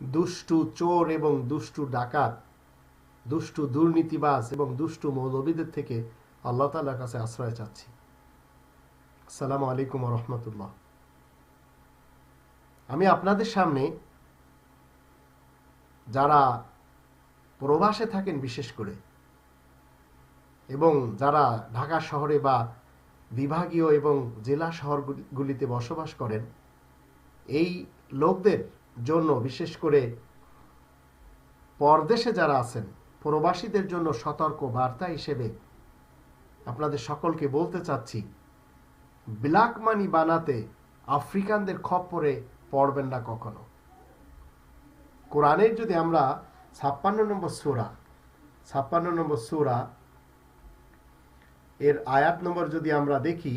দুষ্টু চোর এবং দুষ্টু ডাকাত, দুষ্টু দুর্নীতিবাজ এবং দুষ্টু মৌলবীদের থেকে আল্লাহ তালার কাছে আশ্রয় চাচ্ছি। আসসালামু আলাইকুম রহমতুল্লাহ। আমি আপনাদের সামনে যারা প্রবাসে থাকেন বিশেষ করে এবং যারা ঢাকা শহরে বা বিভাগীয় এবং জেলা শহরগুলিতে বসবাস করেন, এই লোকদের জন্য, বিশেষ করে পরদেশে যারা আছেন, প্রবাসীদের জন্য সতর্ক বার্তা হিসেবে আপনাদের সকলকে বলতে চাচ্ছি, ব্ল্যাক মানি বানাতে আফ্রিকানদের খপ্পরে পড়বেন না কখনো। কোরআনের যদি আমরা ছাপ্পান্ন নম্বর সুরা, ছাপ্পান্ন নম্বর সুরা এর আয়াত নম্বর যদি আমরা দেখি,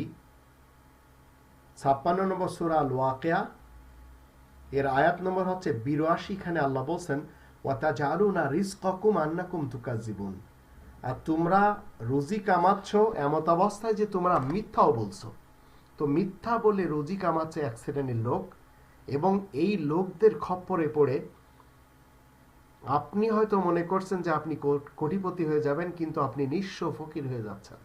ছাপ্পান্ন নম্বর সুরা আল এর আয়াত নম্বর হচ্ছে বিরাশি খানে আল্লাহ বলছেন ওয়াতা আর তোমরা রুজি কামাচ্ছ এমত অবস্থায় যে তোমরা মিথ্যাও বলছো। তো মিথ্যা বলে রুজি কামাচ্ছে এক শ্রেণির লোক এবং এই লোকদের খপ্পরে পড়ে আপনি হয়তো মনে করছেন যে আপনি কোটিপতি হয়ে যাবেন, কিন্তু আপনি নিঃস্ব ফকির হয়ে যাচ্ছেন।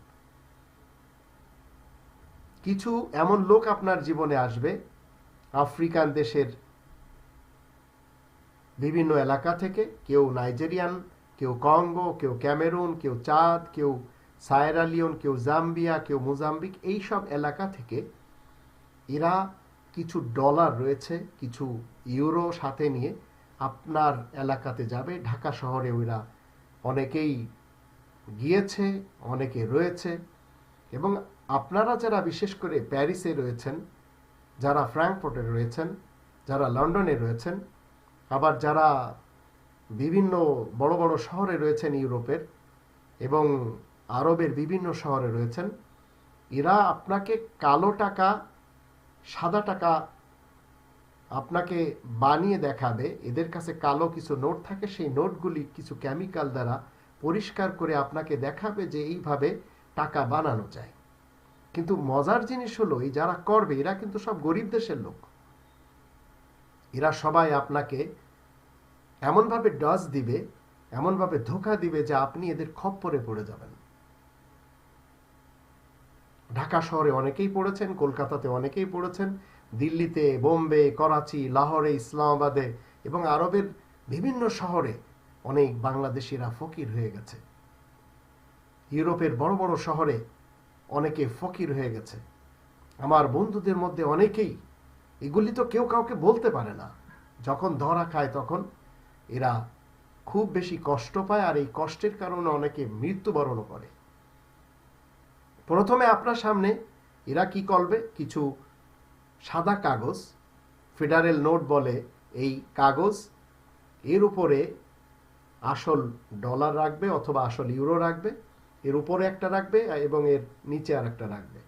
কিছু এমন লোক আপনার জীবনে আসবে, আফ্রিকান দেশের বিভিন্ন এলাকা থেকে কেউ নাইজেরিয়ান, কেউ কঙ্গো, কেউ ক্যামেরুন, কেউ চাঁদ, কেউ সায়রালিয়ন কেউ জাম্বিয়া, কেউ মোজাম্বিক, এই সব এলাকা থেকে এরা কিছু ডলার রয়েছে, কিছু ইউরো সাথে নিয়ে আপনার এলাকাতে যাবে। ঢাকা শহরে ওরা অনেকেই গিয়েছে, অনেকে রয়েছে এবং আপনারা যারা বিশেষ করে প্যারিসে রয়েছেন, যারা ফ্র্যাঙ্কফোর্টে রয়েছেন, যারা লন্ডনে রয়েছেন আবার যারা বিভিন্ন বড় বড় শহরে রয়েছেন ইউরোপের এবং আরবের বিভিন্ন শহরে রয়েছেন, এরা আপনাকে কালো টাকা, সাদা টাকা আপনাকে বানিয়ে দেখাবে। এদের কাছে কালো কিছু নোট থাকে, সেই নোটগুলি কিছু কেমিক্যাল দ্বারা পরিষ্কার করে আপনাকে দেখাবে যে এইভাবে টাকা বানানো যায়। কিন্তু মজার জিনিস হলো, এই যারা করবে, এরা কিন্তু সব গরিব দেশের লোক। এরা সবাই আপনাকে এমনভাবে ডজ দিবে, এমনভাবে ধোকা দিবে যে আপনি এদের খপ্পরে পড়ে যাবেন। ঢাকা শহরে অনেকেই পড়েছেন, কলকাতাতে অনেকেই পড়েছেন, দিল্লিতে, বোম্বে, করাচি, লাহোরে, ইসলামাবাদে এবং আরবের বিভিন্ন শহরে অনেক বাংলাদেশিরা ফকির হয়ে গেছে। ইউরোপের বড় বড় শহরে অনেকে ফকির হয়ে গেছে। আমার বন্ধুদের মধ্যে অনেকেই এগুলি তো কেউ কাউকে বলতে পারে না। যখন ধরা খায় তখন এরা খুব বেশি কষ্ট পায় আর এই কষ্টের কারণে অনেকে মৃত্যুবরণও করে। প্রথমে আপনার সামনে এরা কি করবে? কিছু সাদা কাগজ, ফেডারেল নোট বলে এই কাগজ, এর উপরে আসল ডলার রাখবে অথবা আসল ইউরো রাখবে, এর উপরে একটা রাখবে এবং এর নিচে আর একটা রাখবে।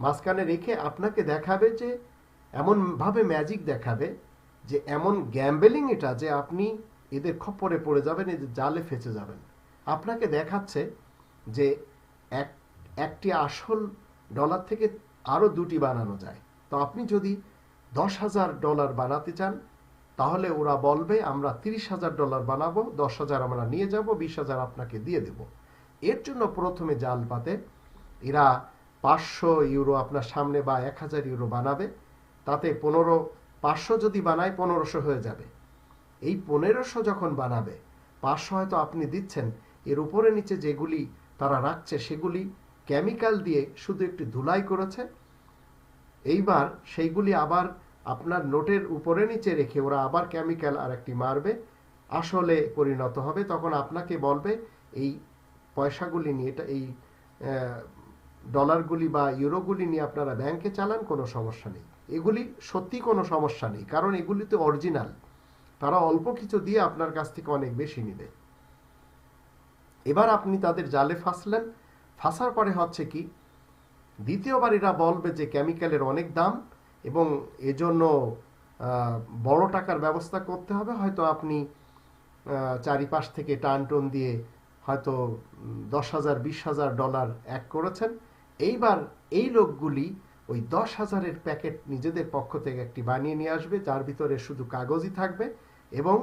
মাঝখানে রেখে আপনাকে দেখাবে যে এমনভাবে ম্যাজিক দেখাবে যে এমন গ্যাম্বেলিং এটা যে আপনি এদের খপ্পরে পড়ে যাবেন, এদের জালে ফেঁচে যাবেন। আপনাকে দেখাচ্ছে যে এক, একটি আসল ডলার থেকে আরও দুটি বানানো যায়। তো আপনি যদি দশ হাজার ডলার বানাতে চান, তাহলে ওরা বলবে, আমরা তিরিশ হাজার ডলার বানাবো, দশ হাজার আমরা নিয়ে যাব, বিশ হাজার আপনাকে দিয়ে দেব। এর জন্য প্রথমে জাল পাতে। এরা পাঁচশো ইউরো আপনার সামনে বা এক হাজার ইউরো বানাবে। তাতে পনেরো, পাঁচশো যদি বানায় পনেরোশো হয়ে যাবে। এই পনেরোশো যখন বানাবে, পাঁচশো হয়তো আপনি দিচ্ছেন, এর উপরে নিচে যেগুলি তারা রাখছে সেগুলি কেমিক্যাল দিয়ে শুধু একটি ধুলাই করেছে। এইবার সেইগুলি আবার আপনার নোটের উপরে নিচে রেখে ওরা আবার কেমিক্যাল আর একটি মারবে, আসলে পরিণত হবে। তখন আপনাকে বলবে, এই পয়সাগুলি নিয়ে এটা, এই ডলারগুলি বা ইউরোগুলি নিয়ে আপনারা ব্যাংকে চালান, কোনো সমস্যা নেই। এগুলি সত্যি কোনো সমস্যা নেই, কারণ এগুলি তো অরিজিনাল। তারা অল্প কিছু দিয়ে আপনার কাছ থেকে অনেক বেশি নেবে। এবার আপনি তাদের জালে ফাঁসলেন। ফাঁসার পরে হচ্ছে কি, দ্বিতীয়বার এরা বলবে যে কেমিক্যালের অনেক দাম এবং এজন্য বড় টাকার ব্যবস্থা করতে হবে। হয়তো আপনি চারিপাশ থেকে টান টন দিয়ে হয়তো দশ হাজার, বিশ হাজার ডলার এক করেছেন। এইবার এই লোকগুলি ওই দশ হাজারের প্যাকেট নিজেদের পক্ষ থেকে একটি বানিয়ে নিয়ে আসবে, যার ভিতরে শুধু কাগজই থাকবে এবং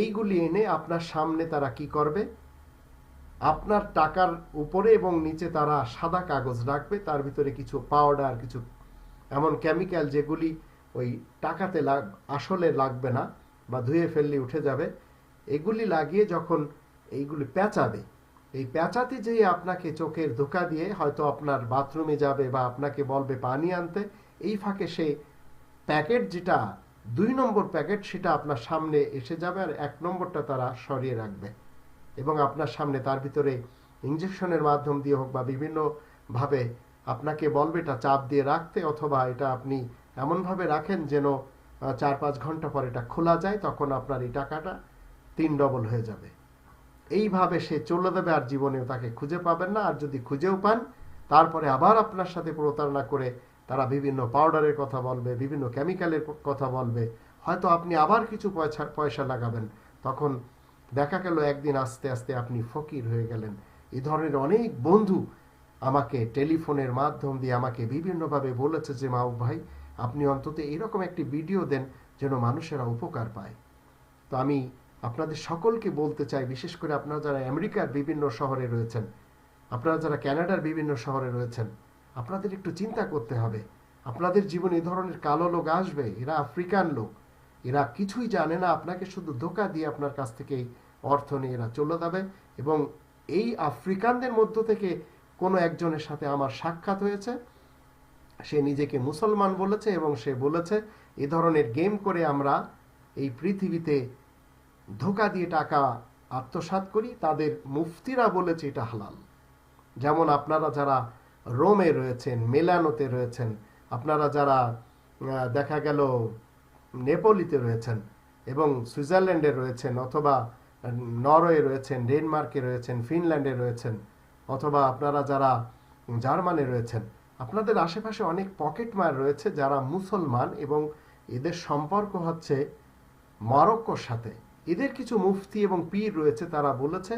এইগুলি এনে আপনার সামনে তারা কি করবে? আপনার টাকার উপরে এবং নিচে তারা সাদা কাগজ রাখবে, তার ভিতরে কিছু পাউডার কিছু এমন কেমিক্যাল যেগুলি ওই টাকাতে লাগ, আসলে লাগবে না বা ধুয়ে ফেললে উঠে যাবে, এগুলি লাগিয়ে যখন এইগুলি পেঁচাবে এই পেঁচাতে যেয়ে আপনাকে চোখের ধোকা দিয়ে হয়তো আপনার বাথরুমে যাবে বা আপনাকে বলবে পানি আনতে, এই ফাঁকে সে প্যাকেট যেটা, দুই নম্বর প্যাকেট সেটা আপনার সামনে এসে যাবে আর এক নম্বরটা তারা সরিয়ে রাখবে। এবং আপনার সামনে তার ভিতরে ইঞ্জেকশনের মাধ্যম দিয়ে হোক বা বিভিন্নভাবে আপনাকে বলবে এটা চাপ দিয়ে রাখতে অথবা এটা আপনি এমনভাবে রাখেন যেন চার পাঁচ ঘণ্টা পর এটা খোলা যায়, তখন আপনার এই টাকাটা তিন ডবল হয়ে যাবে। এইভাবে সে চলে দেবে আর জীবনেও তাকে খুঁজে পাবেন না। আর যদি খুঁজেও পান, তারপরে আবার আপনার সাথে প্রতারণা করে তারা বিভিন্ন পাউডারের কথা বলবে, বিভিন্ন কেমিক্যালের কথা বলবে। হয়তো আপনি আবার কিছু পয়সা পয়সা লাগাবেন। তখন দেখা গেল একদিন আস্তে আস্তে আপনি ফকির হয়ে গেলেন। এ ধরনের অনেক বন্ধু আমাকে টেলিফোনের মাধ্যম দিয়ে আমাকে বিভিন্নভাবে বলেছে যে মাও ভাই, আপনি অন্তত এরকম একটি ভিডিও দেন যেন মানুষেরা উপকার পায়। তো আমি আপনাদের সকলকে বলতে চাই, বিশেষ করে আপনারা যারা আমেরিকার বিভিন্ন শহরে রয়েছেন, আপনারা যারা কানাডার বিভিন্ন শহরে রয়েছেন, আপনাদের একটু চিন্তা করতে হবে। আপনাদের জীবনে এই ধরনের কালো লোক আসবে, এরা আফ্রিকান লোক। এরা কিছুই জানে না, আপনাকে শুধু ধোকা দিয়ে আপনার কাছ থেকে অর্থ নিয়ে এরা চলে যাবে এবং এই আফ্রিকানদের মধ্য থেকে কোনো একজনের সাথে আমার সাক্ষাৎ হয়েছে। সে নিজেকে মুসলমান বলেছে এবং সে বলেছে, এ ধরনের গেম করে আমরা এই পৃথিবীতে ধোকা দিয়ে টাকা আত্মসাৎ করি, তাদের মুফতিরা বলেছে এটা হালাল। যেমন আপনারা যারা রোমে রয়েছেন, মেলানোতে রয়েছেন, আপনারা যারা দেখা গেল নেপোলিতে রয়েছেন এবং সুইজারল্যান্ডে রয়েছেন অথবা নরওয়ে রয়েছেন, ডেনমার্কে রয়েছেন, ফিনল্যান্ডে রয়েছেন, অথবা আপনারা যারা জার্মানে রয়েছেন, আপনাদের আশেপাশে অনেক পকেটমার রয়েছে যারা মুসলমান এবং এদের সম্পর্ক হচ্ছে মরক্কোর সাথে। এদের কিছু মুফতি এবং পীর রয়েছে, তারা বলেছে,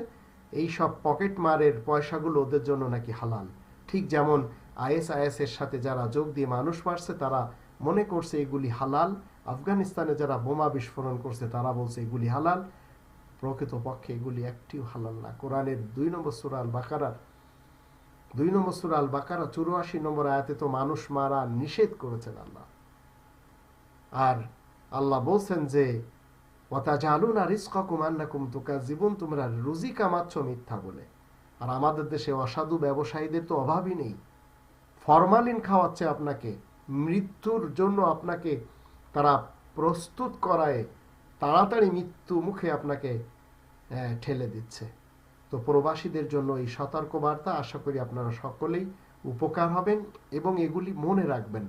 এই সব পকেট মারের পয়সাগুলো ওদের জন্য নাকি হালাল। ঠিক যেমন আইএসআইএস এর সাথে যারা যোগ দিয়ে মানুষ মারছে, তারা মনে করছে এগুলি হালাল। আফগানিস্তানে যারা বোমা বিস্ফোরণ করছে, তারা বলছে এগুলি হালাল। প্রকৃতপক্ষে এগুলি একটিও হালাল না। কোরআনের দুই নম্বর সুরা আল বাকারার দুই নম্বর সুরা আল বাকারা চুরাশি নম্বর আয়াতে তো মানুষ মারা নিষেধ করেছেন আল্লাহ। আর আল্লাহ বলছেন যে ওয়াতাজালুনা রিজকাকুম আন্নাকুম তুকাজ্জিবুন তোমরা রুজি কামাচ্ছ মিথ্যা বলে। আর আমাদের দেশে অসাধু ব্যবসায়ীদের তো অভাবই নেই। ফরমালিন খাওয়াচ্ছে আপনাকে, মৃত্যুর জন্য আপনাকে তারা প্রস্তুত করায় তাড়াতাড়ি মৃত্যু মুখে আপনাকে ঠেলে দিচ্ছে। তো প্রবাসীদের জন্য এই সতর্কবার্তা আশা করি আপনারা সকলেই উপকার হবেন এবং এগুলি মনে রাখবেন।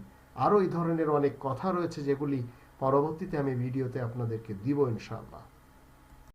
আরও এই ধরনের অনেক কথা রয়েছে যেগুলি পরবর্তীতে আমি ভিডিওতে আপনাদেরকে দিব ইনশাআল্লাহ।